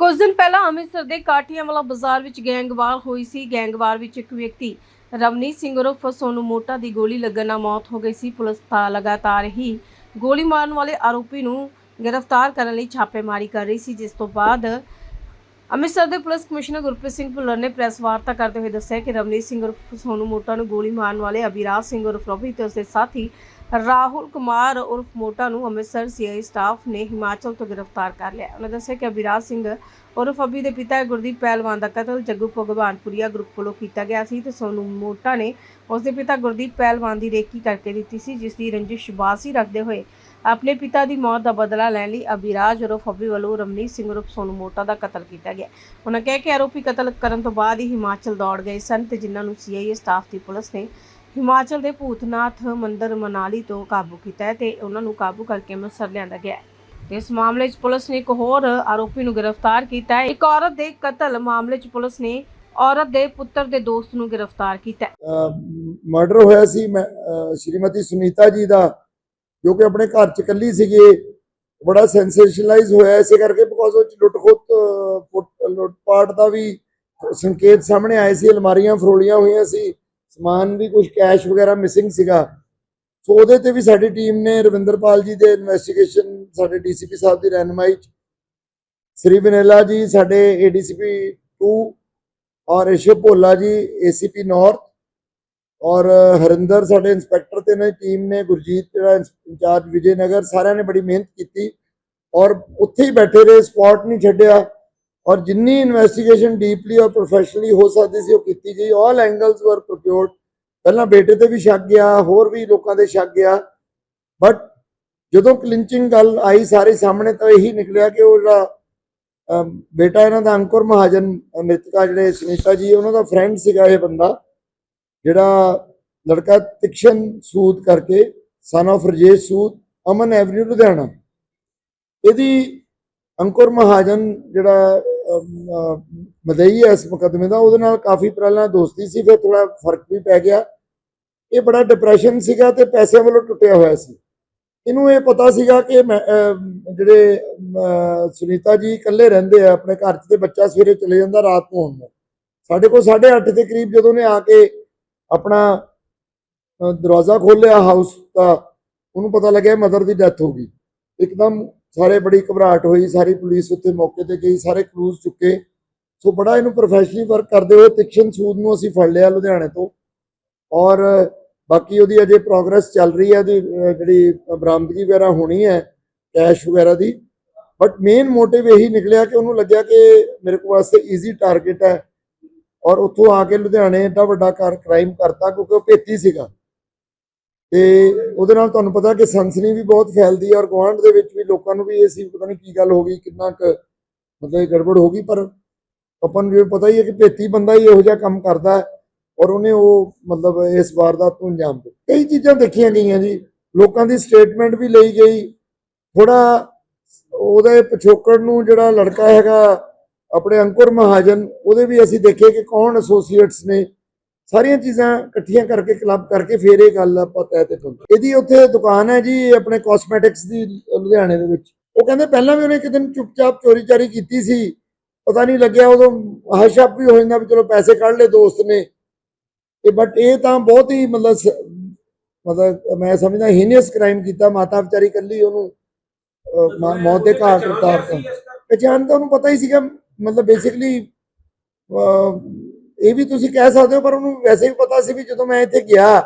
ਕੁਝ ਦਿਨ ਪਹਿਲਾਂ ਅੰਮ੍ਰਿਤਸਰ ਦੇ ਕਾਠੀਆਂ ਵਾਲਾ ਬਾਜ਼ਾਰ ਵਿੱਚ ਗੈਂਗਵਾਰ ਹੋਈ ਸੀ। ਗੈਂਗਵਾਰ ਵਿੱਚ ਇੱਕ ਵਿਅਕਤੀ ਰਵਨੀਤ ਸਿੰਘ ਉਰਫ ਸੋਨੂ ਮੋਟਾ ਦੀ ਗੋਲੀ ਲੱਗਣ ਨਾਲ ਮੌਤ ਹੋ ਗਈ ਸੀ। ਪੁਲਿਸ ਤਾਂ ਲਗਾਤਾਰ ਹੀ ਗੋਲੀ ਮਾਰਨ ਵਾਲੇ ਆਰੋਪੀ ਨੂੰ ਗ੍ਰਿਫਤਾਰ ਕਰਨ ਲਈ ਛਾਪੇਮਾਰੀ ਕਰ ਰਹੀ ਸੀ, ਜਿਸ ਤੋਂ ਬਾਅਦ ਅੰਮ੍ਰਿਤਸਰ ਦੇ ਪੁਲਿਸ ਕਮਿਸ਼ਨਰ ਗੁਰਪ੍ਰੀਤ ਸਿੰਘ ਭੁੱਲਰ ਨੇ ਪ੍ਰੈਸ ਵਾਰਤਾ ਕਰਦੇ ਹੋਏ ਦੱਸਿਆ ਕਿ ਰਵਨੀਤ ਸਿੰਘ ਉਰਫ ਸੋਨੂ ਮੋਟਾ ਨੂੰ ਗੋਲੀ ਮਾਰਨ ਵਾਲੇ ਅਭਿਰਾਜ ਸਿੰਘ ਉਰਫ ਰਵੀ ਤੇ ਉਸਦੇ ਸਾਥੀ ਰਾਹੁਲ ਕੁਮਾਰ ਉਰਫ ਮੋਟਾ ਨੂੰ ਅੰਮ੍ਰਿਤਸਰ ਸੀਆਈ ਸਟਾਫ ਨੇ ਹਿਮਾਚਲ ਤੋਂ ਗ੍ਰਿਫਤਾਰ ਕਰ ਲਿਆ। ਉਹਨਾਂ ਦੱਸਿਆ ਕਿ ਅਭਿਰਾਜ ਸਿੰਘ ਉਰਫ ਅਭੀ ਦੇ ਪਿਤਾ ਗੁਰਦੀਪ ਪਹਿਲਵਾਨ ਦਾ ਕਤਲ ਜੱਗੂ ਭਗਵਾਨਪੁਰੀਆ ਗਰੁੱਪ ਵੱਲੋਂ ਕੀਤਾ ਗਿਆ ਸੀ ਤੇ ਸੋਨੂ ਮੋਟਾ ਨੇ ਉਸਦੇ ਪਿਤਾ ਗੁਰਦੀਪ ਪਹਿਲਵਾਨ ਦੀ ਰੇਕੀ ਕਰਕੇ ਦਿੱਤੀ ਸੀ, ਜਿਸ ਦੀ ਰੰਜਿਸ਼ ਬਾਸੀ ਰੱਖਦੇ ਹੋਏ ਆਪਣੇ ਪਿਤਾ ਦੀ ਮੌਤ ਦਾ ਬਦਲਾ ਲੈਣ ਲਈ ਅਭਿਰਾਜ ਉਰਫ ਅਭੀ ਵੱਲੋਂ ਰਮਨੀਤ ਸਿੰਘ ਉਰਫ ਸੋਨੂ ਮੋਟਾ ਦਾ ਕਤਲ ਕੀਤਾ ਗਿਆ। ਉਹਨਾਂ ਕਹਿ ਕੇ ਆਰੋਪੀ ਕਤਲ ਕਰਨ ਤੋਂ ਬਾਅਦ ਹੀ ਹਿਮਾਚਲ ਦੌੜ ਗਏ ਸਨ ਤੇ ਜਿਨ੍ਹਾਂ ਨੂੰ ਸੀਆਈਏ ਸਟਾਫ ਦੀ ਪੁਲਿਸ ਨੇ ਹਿਮਾਚਲ ਦੇ ਭੂਤਨਾਥ ਮੰਦਿਰ ਮਨਾਲੀ ਤੋਂ ਕਾਬੂ ਕੀਤਾ ਹੈ ਤੇ ਉਹਨਾਂ ਨੂੰ ਕਾਬੂ ਕਰਕੇ ਅੰਮ੍ਰਿਤਸਰ ਲਿਆਂਦਾ ਗਿਆ ਹੈ। ਤੇ ਇਸ ਮਾਮਲੇ 'ਚ ਪੁਲਿਸ ਨੇ ਇੱਕ ਹੋਰ ਆਰੋਪੀ ਨੂੰ ਗ੍ਰਿਫਤਾਰ ਕੀਤਾ ਹੈ। ਇੱਕ ਔਰਤ ਦੇ ਕਤਲ ਮਾਮਲੇ 'ਚ ਪੁਲਿਸ ਨੇ ਔਰਤ ਦੇ ਪੁੱਤਰ ਦੇ ਦੋਸਤ ਨੂੰ ਗ੍ਰਿਫਤਾਰ ਕੀਤਾ ਮਰਡਰ ਹੋਇਆ ਸੀ ਸ਼੍ਰੀਮਤੀ ਸੁਨੀਤਾ ਜੀ ਦਾ, ਜੋ ਕਿ ਆਪਣੇ ਘਰ ਚ ਇਕੱਲੀ ਸੀਗੇ। ਬੜਾ ਸੈਂਸੇਸ਼ਨਲਾਈਜ਼ ਹੋਇਆ ਇਸੇ ਕਰਕੇ ਬਿਕੋਜ਼ ਉਹ ਚ ਲੁੱਟਪਾਟ ਦਾ ਵੀ ਸੰਕੇਤ ਸਾਹਮਣੇ ਆਏ ਸੀ। ਅਲਮਾਰੀਆਂ ਫਰੋਲੀਆਂ ਹੋਈਆਂ ਸੀ। ਸਮਾਨ ਵੀ ਕੁਝ ਕੈਸ਼ ਵਗੈਰਾ ਮਿਸਿੰਗ ਸੀਗਾ। ਸੋ ਉਹਦੇ ਤੇ ਵੀ ਸਾਡੀ ਟੀਮ ਨੇ ਰਵਿੰਦਰਪਾਲ ਜੀ ਦੇ ਇਨਵੈਸਟੀਗੇਸ਼ਨ ਸਾਡੇ ਡੀਸੀਪੀ ਸਾਹਿਬ ਦੀ ਰਹਿਨਮਾਈ ਚ, ਸ੍ਰੀ ਵਿਨੇਲਾ ਜੀ, ਸਾਡੇ ਏਡੀਸੀਪੀ 2 ਔਰ ਰਿਸ਼ਵ ਭੋਲਾ ਜੀ ਏਸੀਪੀ ਨਾਰਥ ਔਰ ਹਰਿੰਦਰ ਸਾਡੇ ਇੰਸਪੈਕਟਰ ਤੇ ਨੇ ਟੀਮ ਨੇ, ਗੁਰਜੀਤ ਜਿਹੜਾ ਇੰਚਾਰਜ ਵਿਜੇ ਨਗਰ, ਸਾਰਿਆਂ ਨੇ ਬੜੀ ਮਿਹਨਤ ਕੀਤੀ ਔਰ ਉੱਥੇ ਹੀ ਬੈਠੇ ਰਹੇ ਸਪੌਟ ਨਹੀਂ ਛੱਡਿਆ। ਔਰ ਜਿੰਨੀ ਇਨਵੈਸਟੀਗੇਸ਼ਨ ਡੀਪਲੀ ਔਰ ਪ੍ਰੋਫੈਸ਼ਨਲੀ ਹੋ ਸਕਦੀ ਸੀ, ਉਹ ਕੀਤੀ ਗਈ। ਆਲ ਐਂਗਲਸ ਵਰ ਪ੍ਰੋਕਿਊਰਡ ਪਹਿਲਾਂ ਬੇਟੇ ਤੇ ਵੀ ਸ਼ੱਕ ਗਿਆ, ਹੋਰ ਵੀ ਲੋਕਾਂ ਦੇ ਸ਼ੱਕ ਗਿਆ। ਬਟ ਜਦੋਂ ਕਲਿੰਚਿੰਗ ਗੱਲ ਆਈ ਸਾਰੇ ਸਾਹਮਣੇ, ਤਾਂ ਇਹੀ ਨਿਕਲਿਆ ਕਿ ਉਹ ਜਿਹੜਾ ਬੇਟਾ ਇਹਨਾਂ ਦਾ ਅੰਕੁਰ ਮਹਾਜਨ ਮ੍ਰਿਤਕਾ ਜਿਹੜੇ ਸੁਨੀਤਾ ਜੀ, ਉਹਨਾਂ ਦਾ ਫਰੈਂਡ ਸੀਗਾ ਇਹ ਬੰਦਾ, ਜਿਹੜਾ ਲੜਕਾ ਤਿਕਸ਼ਨ ਸੂਦ ਕਰਕੇ son of Rajesh Sood, Aman avenue Ludhiana. ਇਹਦੀ ਅੰਕੁਰ ਮਹਾਜਨ ਜਿਹੜਾ ਮਦਈ ਹੈ ਇਸ ਮੁਕੱਦਮੇ ਦਾ, ਉਹਦੇ ਨਾਲ ਕਾਫੀ ਪਹਿਲਾਂ ਦੋਸਤੀ ਸੀ, ਫਿਰ ਥੋੜਾ ਫ਼ਰਕ ਵੀ ਪੈ ਗਿਆ। ਇਹ ਬੜਾ ਡਿਪਰੈਸ਼ਨ ਸੀਗਾ ਤੇ ਪੈਸੇ ਵੱਲੋਂ ਟੁੱਟਿਆ ਹੋਇਆ ਸੀ। ਇਹਨੂੰ ਇਹ ਪਤਾ ਸੀਗਾ ਕਿ ਜਿਹੜੇ ਸੁਨੀਤਾ ਜੀ ਇਕੱਲੇ ਰਹਿੰਦੇ ਆ, ਆਪਣੇ ਘਰ 'ਚ ਤੇ ਬੱਚਾ ਸਵੇਰੇ ਚਲੇ ਜਾਂਦਾ ਰਾਤ ਨੂੰ ਆਉਂਦਾ। ਸਾਡੇ ਕੋਲ 8:30 ਦੇ ਕਰੀਬ ਜਦੋਂ ਨੇ ਆ ਕੇ ਆਪਣਾ ਦਰਵਾਜ਼ਾ ਖੋਲ੍ਹਿਆ ਹਾਊਸ ਦਾ, ਉਹਨੂੰ ਪਤਾ ਲੱਗਿਆ ਮਦਰ ਦੀ ਡੈਥ ਹੋ ਗਈ। ਇੱਕਦਮ ਸਾਰੇ ਬੜੀ ਘਬਰਾਹਟ ਹੋਈ, ਸਾਰੀ ਪੁਲਿਸ ਉੱਥੇ ਮੌਕੇ ਤੇ ਗਈ, ਸਾਰੇ ਕਲੂਜ਼ ਚੁੱਕੇ। ਸੋ ਬੜਾ ਇਹਨੂੰ ਪ੍ਰੋਫੈਸ਼ਨਲੀ ਵਰਕ ਕਰਦੇ ਹੋਏ ਤਿਕਸ਼ਨ ਸੂਦ ਨੂੰ ਅਸੀਂ ਫੜ ਲਿਆ ਲੁਧਿਆਣੇ ਤੋਂ। ਔਰ ਬਾਕੀ ਉਹਦੀ ਅਜੇ ਪ੍ਰੋਗਰੈਸ ਚੱਲ ਰਹੀ ਹੈ, ਉਹਦੀ ਜਿਹੜੀ ਬਰਾਮਦਗੀ ਵਗੈਰਾ ਹੋਣੀ ਹੈ ਕੈਸ਼ ਵਗੈਰਾ ਦੀ। ਬਟ ਮੇਨ ਮੋਟਿਵ ਇਹੀ ਨਿਕਲਿਆ ਕਿ ਉਹਨੂੰ ਲੱਗਿਆ ਕਿ ਮੇਰੇ ਕੋਲ ਵਾਸਤੇ ਈਜ਼ੀ ਟਾਰਗੇਟ ਹੈ। ਔਰ ਉੱਥੋਂ ਆ ਕੇ ਲੁਧਿਆਣੇ ਏਡਾ ਵੱਡਾ ਕਾਰ ਕ੍ਰਾਈਮ ਕਰਤਾ ਕਿਉਂਕਿ ਉਹ ਭੇਤੀ ਸੀਗਾ। ਤੇ ਉਹਦੇ ਨਾਲ ਤੁਹਾਨੂੰ ਪਤਾ ਕਿ ਸਨਸਨੀ ਵੀ ਬਹੁਤ ਫੈਲਦੀ ਹੈ ਔਰ ਗੁਆਂਢ ਦੇ ਵਿੱਚ ਵੀ ਲੋਕਾਂ ਨੂੰ ਵੀ ਇਹ ਸੀ ਪਤਾ ਨਹੀਂ ਕੀ ਗੱਲ ਹੋ ਗਈ, ਕਿੰਨਾ ਕੁ ਮਤਲਬ ਗੜਬੜ ਹੋ ਗਈ, ਪਰ ਆਪਾਂ ਨੂੰ ਜਿਵੇਂ ਪਤਾ ਹੀ ਹੈ ਕਿ ਭੇਤੀ ਬੰਦਾ ਹੀ ਇਹੋ ਜਿਹਾ ਕੰਮ ਕਰਦਾ ਹੈ ਔਰ ਉਹਨੇ ਉਹ ਮਤਲਬ ਇਸ ਵਾਰਦਾਤ ਨੂੰ ਅੰਜਾਮ ਦਿੱਤਾ। ਕਈ ਚੀਜ਼ਾਂ ਦੇਖੀਆਂ ਗਈਆਂ ਜੀ, ਲੋਕਾਂ ਦੀ ਸਟੇਟਮੈਂਟ ਵੀ ਲਈ ਗਈ ਥੋੜਾ ਉਹਦੇ ਪਿਛੋਕੜ ਨੂੰ ਜਿਹੜਾ ਲੜਕਾ ਹੈਗਾ, ਆਪਣੇ ਅੰਕੁਰ ਮਹਾਜਨ, ਉਹਦੇ ਵੀ ਅਸੀਂ ਦੇਖੇ ਕਿ ਕੌਣ ਐਸੋਸੀਏਟਸ ਨੇ ਸਾਰੀਆਂ ਚੀਜ਼ਾਂ ਇਕੱਠੀਆਂ ਕਰਕੇ ਕਲੱਬ ਕਰਕੇ ਫੇਰ ਇਹ ਗੱਲ ਆਪਾਂ ਤੈਅ ਤੇ ਪਹੁੰਚੇ ਇਹਦੀ ਉੱਥੇ ਦੁਕਾਨ ਹੈ ਜੀ ਆਪਣੇ ਕਾਸਮੈਟਿਕਸ ਦੀ ਲੁਧਿਆਣੇ ਦੇ ਵਿੱਚ। ਉਹ ਕਹਿੰਦੇ ਪਹਿਲਾਂ ਵੀ ਉਹਨੇ ਇੱਕ ਦਿਨ ਚੁੱਪਚਾਪ ਚੋਰੀ ਚਾਰੀ ਕੀਤੀ ਸੀ। ਪਤਾ ਨਹੀਂ ਲੱਗਿਆ ਉਦੋਂ ਹਸ਼ਪ ਵੀ ਹੋ ਜਾਂਦਾ ਵੀ ਚਲੋ ਪੈਸੇ ਕੱਢ ਲਏ ਦੋਸਤ ਨੇ। ਤੇ ਬਟ ਇਹ ਤਾਂ ਬਹੁਤ ਹੀ ਮਤਲਬ ਮਤਲਬ ਮੈਂ ਸਮਝਦਾ ਹੀਨੀਅਸ ਕ੍ਰਾਈਮ ਕੀਤਾ ਮਾਤਾ ਵਿਚਾਰੀ ਕੱਲੀ ਉਹਨੂੰ ਮੌਤ ਦੇ ਘਾਟ ਉਤਾਰਤਾ। ਪਛਾਣ ਤਾਂ ਉਹਨੂੰ ਪਤਾ ਹੀ ਸੀਗਾ ਮਤਲਬ ਬੇਸਿਕਲੀ ਇਹ ਵੀ ਤੁਸੀਂ ਕਹਿ ਸਕਦੇ ਹੋ ਪਰ ਉਹਨੂੰ ਵੈਸੇ ਵੀ ਪਤਾ ਸੀ ਵੀ ਜਦੋਂ ਮੈਂ ਇੱਥੇ ਗਿਆ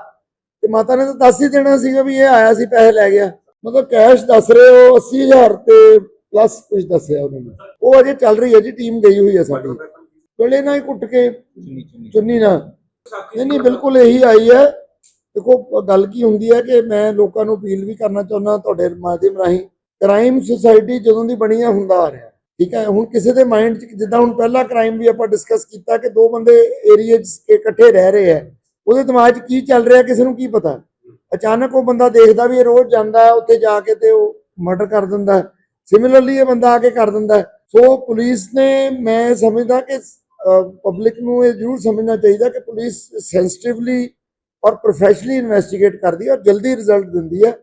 ਤੇ ਮਾਤਾ ਨੇ ਤਾਂ ਦੱਸ ਹੀ ਦੇਣਾ ਸੀਗਾ ਵੀ ਇਹ ਆਇਆ ਸੀ ਪੈਸੇ ਲੈ ਗਿਆ। ਮਤਲਬ ਕੈਸ਼ ਦੱਸ ਰਹੇ ਹੋ 80000 ਤੇ ਪਲੱਸ ਕੁਝ ਦੱਸਿਆ ਉਹਨਾਂ ਉਹ ਅਜੇ ਚੱਲ ਰਹੀ ਹੈ ਜੀ ਟੀਮ ਗਈ ਹੋਈ ਹੈ ਸਾਡੀ। ਗਲੇ ਨਾਲ ਹੀ ਕੁੱਟ ਕੇ ਚੁੰਨੀ ਨਾਲ। ਨਹੀਂ ਨਹੀਂ ਬਿਲਕੁਲ ਇਹੀ ਆਈ ਹੈ। ਦੇਖੋ ਗੱਲ ਕੀ ਹੁੰਦੀ ਹੈ ਕਿ ਮੈਂ ਲੋਕਾਂ ਨੂੰ ਅਪੀਲ ਵੀ ਕਰਨਾ ਚਾਹੁੰਦਾ ਤੁਹਾਡੇ ਮਾਧਿਅਮ ਰਾਹੀਂ। ਕ੍ਰਾਈਮ ਸੁਸਾਇਟੀ ਜਦੋਂ ਦੀ ਬਣੀ ਹੈ ਹੁੰਦਾ ਆ ਰਿਹਾ। ਠੀਕ ਹੈ, ਹੁਣ ਕਿਸੇ ਦੇ ਮਾਈਂਡ 'ਚ ਜਿੱਦਾਂ ਹੁਣ ਪਹਿਲਾ ਕ੍ਰਾਈਮ ਵੀ ਆਪਾਂ ਡਿਸਕਸ ਕੀਤਾ ਕਿ ਦੋ ਬੰਦੇ ਏਰੀਏ 'ਚ ਇਕੱਠੇ ਰਹਿ ਰਹੇ ਹੈ, ਉਹਦੇ ਦਿਮਾਗ 'ਚ ਕੀ ਚੱਲ ਰਿਹਾ ਕਿਸੇ ਨੂੰ ਕੀ ਪਤਾ? ਅਚਾਨਕ ਉਹ ਬੰਦਾ ਦੇਖਦਾ ਵੀ ਇਹ ਰੋਜ਼ ਜਾਂਦਾ ਉੱਥੇ ਜਾ ਕੇ ਤੇ ਉਹ ਮਰਡਰ ਕਰ ਦਿੰਦਾ ਸਿਮਿਲਰਲੀ ਇਹ ਬੰਦਾ ਆ ਕੇ ਕਰ ਦਿੰਦਾ ਸੋ ਪੁਲਿਸ ਨੇ, ਮੈਂ ਸਮਝਦਾ ਕਿ ਪਬਲਿਕ ਨੂੰ ਇਹ ਜ਼ਰੂਰ ਸਮਝਣਾ ਚਾਹੀਦਾ ਕਿ ਪੁਲਿਸ ਸੈਂਸਿਟਿਵਲੀ ਔਰ ਪ੍ਰੋਫੈਸ਼ਨਲੀ ਇਨਵੈਸਟੀਗੇਟ ਕਰਦੀ ਹੈ ਔਰ ਜਲਦੀ ਰਿਜ਼ਲਟ ਦਿੰਦੀ ਹੈ।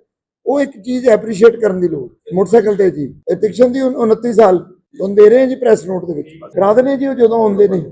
ਉਹ ਇੱਕ ਚੀਜ਼ ਐਪਰੀਸ਼ੀਏਟ ਕਰਨ ਦੀ ਲੋੜ, ਮੋਟਰਸਾਈਕਲ ਤੇ ਜੀ। ਤਿਕਸ਼ਨ ਦੀ ਉਨ- 29 ਸਾਲ। ਤੁਹਾਨੂੰ ਦੇ ਰਹੇ ਹਾਂ ਜੀ ਪ੍ਰੈਸ ਨੋਟ ਦੇ ਵਿੱਚ। ਕਰਾ ਦਿੰਦੇ ਹਾਂ ਜੀ ਉਹ ਜਦੋਂ ਆਉਂਦੇ ਨੇ।